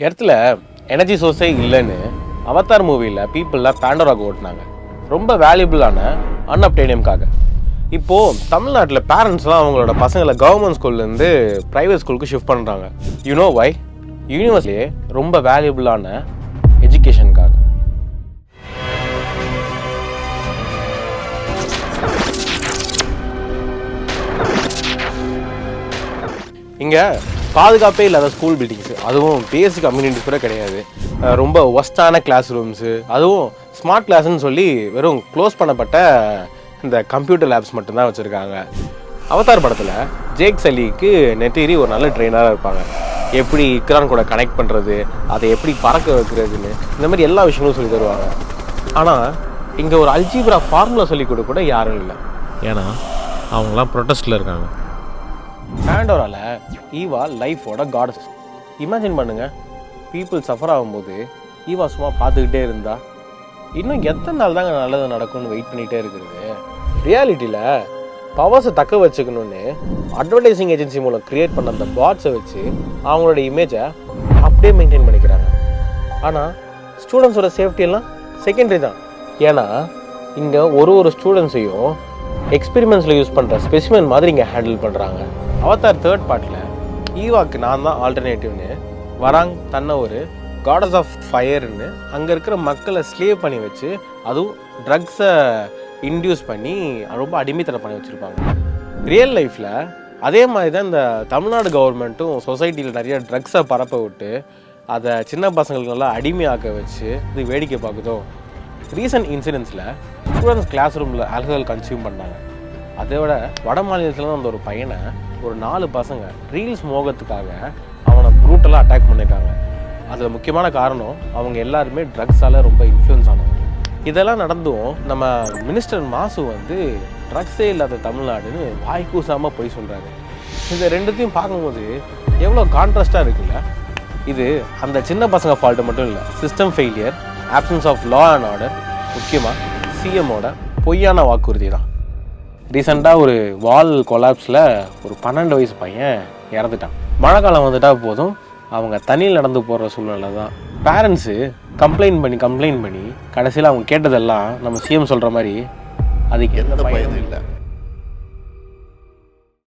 இடத்துல எனர்ஜி சோர்ஸே இல்லைன்னு அவதார் மூவியில் பீப்புளெலாம் பேண்டோராக ஓட்டினாங்க. ரொம்ப வேல்யூபிளான அன்அப்டேனியம்காக இப்போது தமிழ்நாட்டில் பேரண்ட்ஸ்லாம் அவங்களோட பசங்களை கவர்மெண்ட் ஸ்கூல்லேருந்து ப்ரைவேட் ஸ்கூலுக்கு ஷிஃப்ட் பண்ணுறாங்க யூனோ வை யூனிவர்ஸ்லேயே ரொம்ப வேல்யூபிளான எஜுகேஷனுக்காக இங்கே பாதுகாப்பே இல்லாத ஸ்கூல் பில்டிங்ஸு அதுவும் பேசிக் கம்யூனிட்டிஸ் கூட கிடையாது. ரொம்ப ஒஸ்டான கிளாஸ் ரூம்ஸு அதுவும் ஸ்மார்ட் கிளாஸ்னு சொல்லி வெறும் க்ளோஸ் பண்ணப்பட்ட இந்த கம்ப்யூட்டர் லேப்ஸ் மட்டும்தான் வச்சுருக்காங்க. அவதார் படத்தில் ஜேக் சலிக்கு நெட்டேரி ஒரு நல்ல ட்ரெயினராக இருப்பாங்க. எப்படி இக்ரான் கூட கனெக்ட் பண்ணுறது அதை எப்படி பறக்க வைக்கிறதுன்னு இந்த மாதிரி எல்லா விஷயங்களும் சொல்லி தருவாங்க. ஆனால் இங்கே ஒரு அல்ஜீப்ரா ஃபார்முலா சொல்லிக் கொடுக்க கூட யாரும் இல்லை. ஏன்னா அவங்களாம் ப்ரொட்டஸ்டில் இருக்காங்க. ஆண்டோரால ஈவா லைஃபோட காடஸ் இமேஜின் பண்ணுங்க பீப்புள் சஃபர் ஆகும்போது ஈவா சும்மா பார்த்துக்கிட்டே இருந்தா. இன்னும் எத்தனை நாள் தாங்க நல்லது நடக்கும்னு வெயிட் பண்ணிகிட்டே இருக்கிறது? ரியாலிட்டியில் பவர்ஸை தக்க வச்சுக்கணும்னு அட்வர்டைசிங் ஏஜென்சி மூலம் கிரியேட் பண்ண அந்த பாட்ஸை வச்சு அவங்களோட இமேஜை அப்படியே மெயின்டைன் பண்ணிக்கிறாங்க. ஆனால் ஸ்டூடெண்ட்ஸோட சேஃப்டி எல்லாம் செகண்டரி தான். ஏன்னா இங்கே ஒரு ஒரு ஸ்டூடெண்ட்ஸையும் எக்ஸ்பெரிமெண்ட்ஸில் யூஸ் பண்ணுற ஸ்பெசிமென் மாதிரி இங்கே ஹேண்டில் பண்ணுறாங்க அவதார் தேர்ட் பார்ட்டில் ஈவாக்கு நான் தான் ஆல்டர்னேட்டிவ்னு வராங் தன்னை ஒரு காடஸ் ஆஃப் ஃபயர்னு அங்கே இருக்கிற மக்களை ஸ்லேவ் பண்ணி வச்சு அதுவும் ட்ரக்ஸை இன்டியூஸ் பண்ணி ரொம்ப அடிமைத்தனம் பண்ணி வச்சுருப்பாங்க. ரியல் லைஃப்பில் அதே மாதிரி தான் இந்த தமிழ்நாடு கவர்மெண்ட்டும் சொசைட்டியில் நிறைய ட்ரக்ஸை பரப்ப விட்டு அதை சின்ன பசங்களுக்கு நல்லா அடிமையாக்க வச்சு இது வேடிக்கை பார்க்குதோ. ரீசன்ட் இன்சிடென்ட்ஸில் ஸ்டூடெண்ட்ஸ் கிளாஸ் ரூமில் ஆல்கஹால் கன்சியூம் பண்ணாங்க. அதை விட வட மாநிலத்தில் அந்த ஒரு பையனை ஒரு நாலு பசங்க ரீல்ஸ் மோகத்துக்காக அவனை ப்ரூட்டலாக அட்டாக் பண்ணியிருக்காங்க அதில் முக்கியமான காரணம் அவங்க எல்லாருமே ட்ரக்ஸால் ரொம்ப இன்ஃப்ளூயன்ஸ் ஆனவங்க. இதெல்லாம் நடந்தும் நம்ம மினிஸ்டர் மாசு வந்து ட்ரக்ஸே இல்லாத தமிழ்நாடுன்னு வாய் கூசாமல் போய் சொல்கிறாரு இந்த ரெண்டுத்தையும் பார்க்கும்போது எவ்வளோ கான்ட்ராஸ்டாக இருக்குல்ல? இது அந்த சின்ன பசங்க ஃபால்ட்டு மட்டும் இல்லை system failure options of law and order முக்கியமாக சிஎம்மோட பொய்யான வாக்குறுதி தான் ரீசெண்டாக ஒரு வால் கொலாப்ஸில் ஒரு பன்னெண்டு வயசு பையன் இறந்துட்டான். மழை காலம் வந்துட்டா போதும். அவங்க தண்ணியில் நடந்து போகிற சூழ்நிலை தான். பேரண்ட்ஸு கம்ப்ளைண்ட் பண்ணி கம்ப்ளைண்ட் பண்ணி கடைசியில் அவங்க கேட்டதெல்லாம் நம்ம சிஎம் சொல்கிற மாதிரி அதுக்கு எந்த பயனும் இல்லை.